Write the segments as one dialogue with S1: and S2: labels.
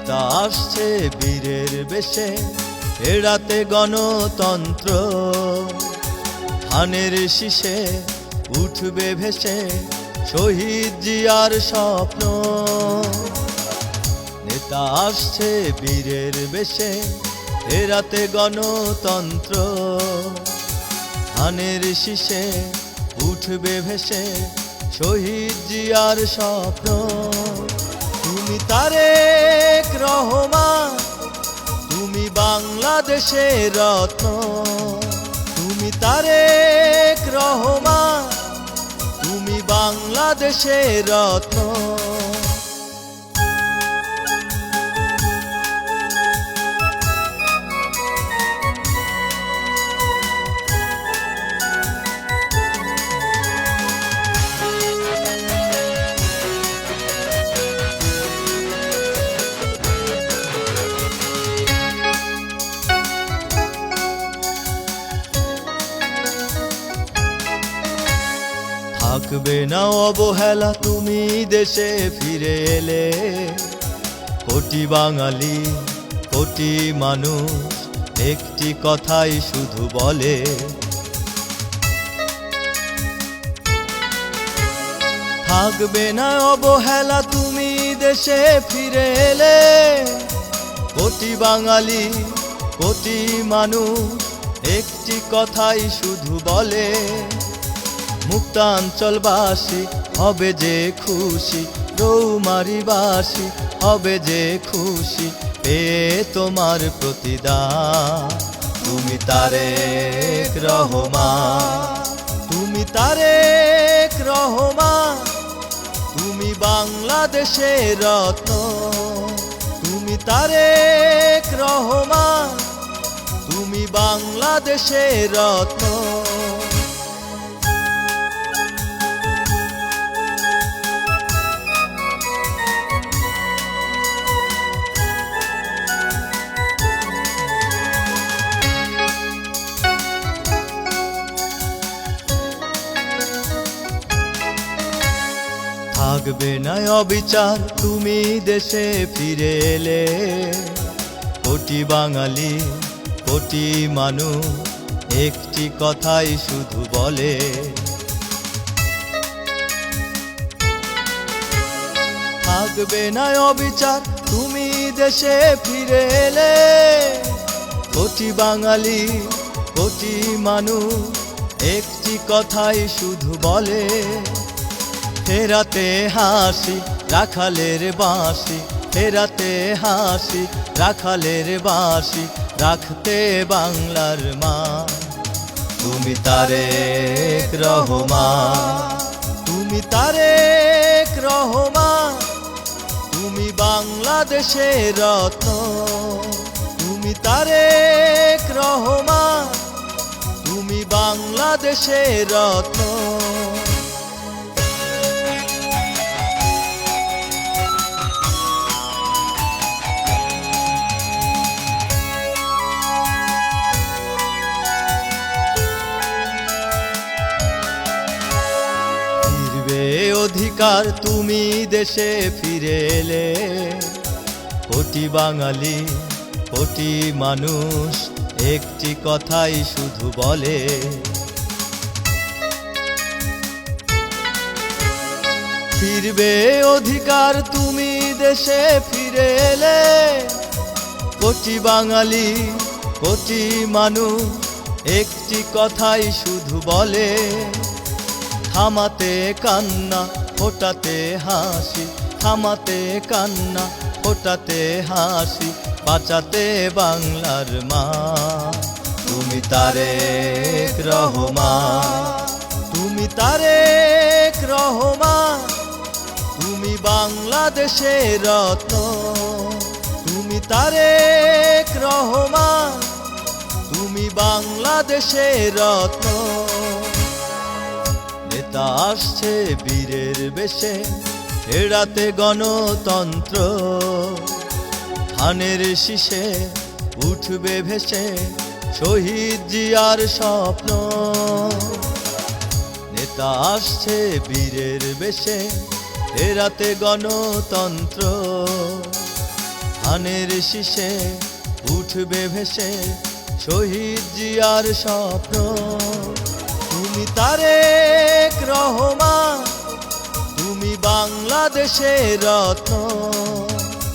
S1: আসছে বীরের বেশে এড়াতে গণতন্ত্র। ধানের শীষে উঠবে ভেসে, শহীদ জিয়ার স্বপ্ন। নেতা আসছে বীরের বেশে এড়াতে গণতন্ত্র। ধানের শীষে উঠবে ভেসে, শহীদ জিয়ার স্বপ্ন। তুমি তারেক রহমান। তুমি বাংলাদেশের রত্ন। তুমি তারেক রহমান। তুমি বাংলাদেশের রত্ন। থাকবে না অবহেলা, তুমি দেশে ফিরে এলে। কোটি বাঙালি, কোটি মানুষ, একটি কথাই শুধু বলে। থাকবে না অবহেলা, তুমি দেশে ফিরে এলে। কোটি বাঙালি, কোটি মানুষ, একটি কথাই শুধু বলে। মুক্তাঞ্চলবাসী, হবে যে খুশি রৌমারিবাসী হবে যে খুশি পেয়ে তোমার প্রতিদান। তুমি তারেক রহমান, তুমি তারেক রহমান, তুমি বাংলাদেশের রত্ন, তুমি তারেক রহমান, তুমি বাংলাদেশের রত্ন। থাকবে না অবিচার, তুমি দেশে ফিরে এলে। কোটি বাঙালি, কোটি মানুষ, একটি কথাই শুধু বলে। থাকবে না অবিচার, তুমি দেশে ফিরে এলে। কোটি বাঙালি, কোটি মানুষ, একটি কথাই শুধু বলে। ফেরাতে হাসি, রাখালের বাঁশি। ফেরাতে হাসি, রাখালের বাঁশি, রাখতে বাংলার মা। তুমি তারেক রহমা তুমি তারেক রহমা তুমি বাংলাদেশের রত্ন, তুমি তারেক রহমা তুমি বাংলাদেশের রত্ন। অধিকার তুমি দেশে ফিরে এলে। কোটি বাঙালি, কোটি মানুষ, একটি কথাই শুধু বলে। ফিরবে অধিকার তুমি দেশে ফিরে এলে। কোটি বাঙালি, কোটি মানুষ, একটি কথাই শুধু বলে। থামাতে কান্না ফোটাতে হাসি, থামাতে কান্না ফোটাতে হাসি, বাঁচাতে বাংলার মা। তুমি তারেক রহমান, তুমি তারেক রহমান, তুমি বাংলাদেশের রত্ন। তুমি তারেক রহমান, তুমি বাংলাদেশের রত্ন। নেতা আসছে বীরের বেশে, এড়াতে গণতন্ত্র। ধানের শীষে উঠবে ভেসে, শহীদ জিয়ার স্বপ্ন। নেতা আসছে বীরের বেশে, এড়াতে গণতন্ত্র। ধানের শীষে উঠবে ভেসে, শহীদ জিয়ার স্বপ্ন। তুমি তারেক রহমান। তুমি বাংলাদেশের রত্ন।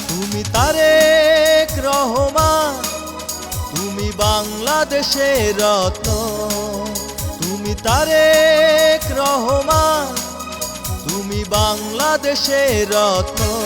S1: তুমি তারেক রহমান। তুমি বাংলাদেশের রত্ন। তুমি তারেক রহমান। তুমি বাংলাদেশের রত্ন।